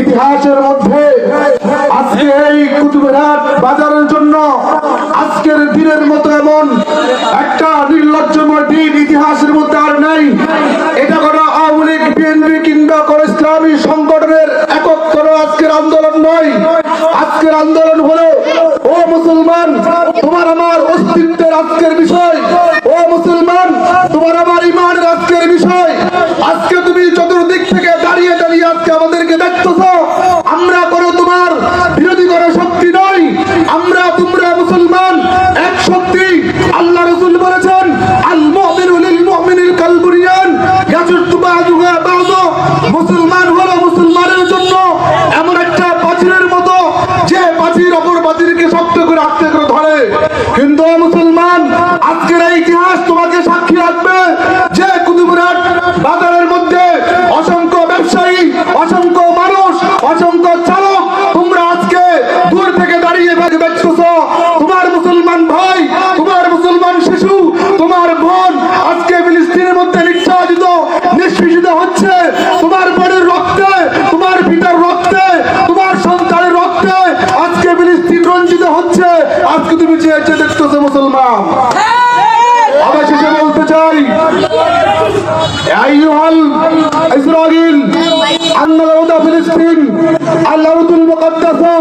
ইতিহাসের মধ্যে আজকে এই কুতুবহাট বাজারের জন্য আজকের দিনের মতো এমন একটা নির্লজ্জময় দিন ইতিহাসের মধ্যে আর নেই। এটা কোনো আওয়ামী লীগ, বিএনপি কিংবা কোনো ইসলামী সংগঠনের একক কোনো আজকের আন্দোলন নয়। আজকের আন্দোলন হলো, ও মুসলমান, তোমার আমার অস্তিত্বের আজকের বিষয়। ও মুসলমান, আজকের ইতিহাস তোমাকে সাক্ষী রাখবে। যে কুতুবরাট বাজারের মধ্যে অসংখ্য ব্যবসায়ী, অসংখ্য মানুষ, অসংখ্য চালক, তোমরা আজকে দূর থেকে দাঁড়িয়ে দেখতেছ তোমার মুসলমান ভাই, তোমার মুসলমান শিশু, তোমার বোন আজকে ফিলিস্তিনের মধ্যে নির্যাতিত, নিষ্পেষিত হচ্ছে। তোমার أيها إسرائيل أن الأرض فلسطين الأرض المقدسة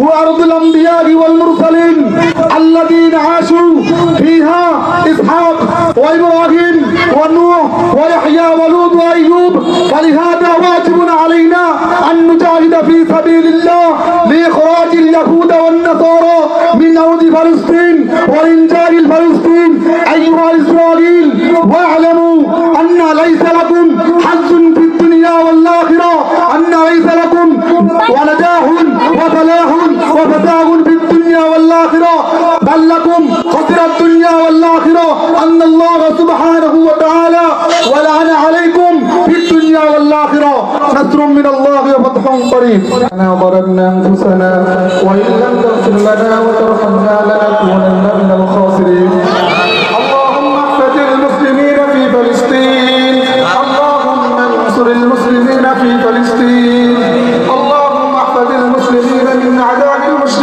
هو أرض الأنبياء والمرسلين الذين عاشوا فيها إسحاق وإبراهيم ونوح ويحيى ولوط وأيوب ولهذا واجب علينا أن نجاهد في سبيل الله لإخراج اليهود والنصارى من أرض فلسطين وإنجاز فلسطين أيها إسرائيل واعلموا ليس لكم حظ في الدنيا والآخرة. أن ليس لكم ونجاح وفلاح وفتاح في الدنيا والآخرة. بل لكم خسر الدنيا والآخرة. أن الله سبحانه وتعالى ولعن عليكم في الدنيا والآخرة. نصر من الله وفتح قريب. أنا ضربنا أنفسنا وإن لم تغفر لنا وترحمنا لنكونن من الخاسرين.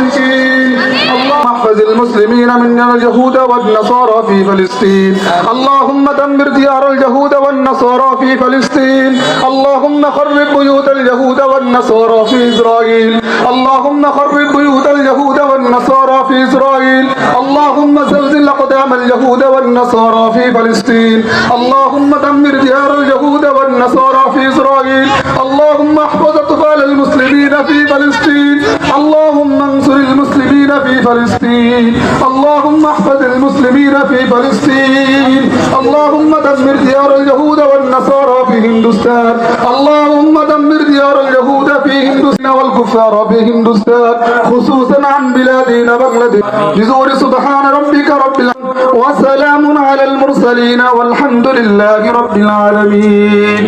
المشركين اللهم احفظ المسلمين من اليهود والنصارى في فلسطين. اللهم دمر ديار اليهود والنصارى في فلسطين. اللهم خرب بيوت اليهود والنصارى في إسرائيل. اللهم خرب بيوت اليهود والنصارى في إسرائيل. اللهم زلزل أقدام اليهود والنصارى في فلسطين. اللهم دمر ديار اليهود والنصارى في إسرائيل. اللهم احفظ أطفال المسلمين فلسطين. اللهم احفظ المسلمين في فلسطين. اللهم دمر ديار اليهود والنصارى في هندوستان. اللهم دمر ديار اليهود في هندوستان والكفار في هندوستان. خصوصا عن بلادنا بنغلاديش بزور سبحان ربك رب العالمين. وسلام على المرسلين والحمد لله رب العالمين.